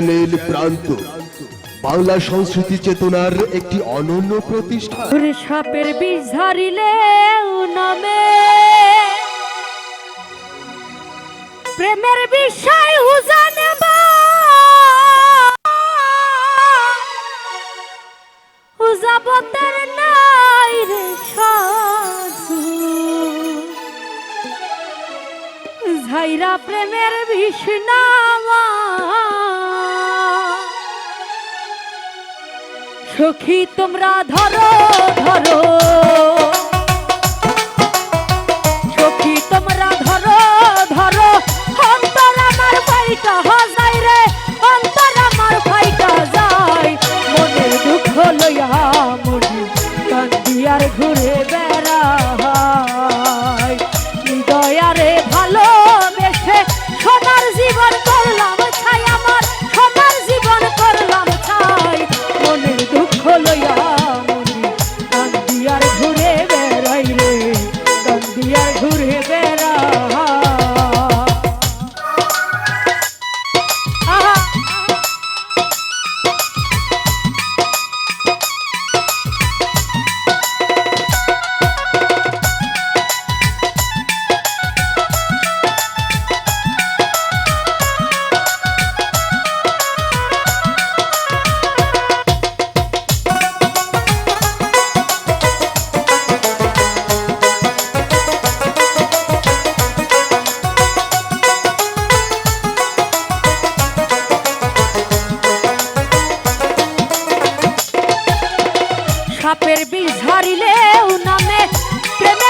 Channel প্রান্ত। বাংলা সংস্কৃতি চেতনার একটি অনন্য প্রতিষ্ঠান। সাপের প্রেমের বিষয় প্রেমের বিষ্ণা সখী তোমরা ধরো ধরো। সাপের বিষ ধরিলেও নামে প্রেমে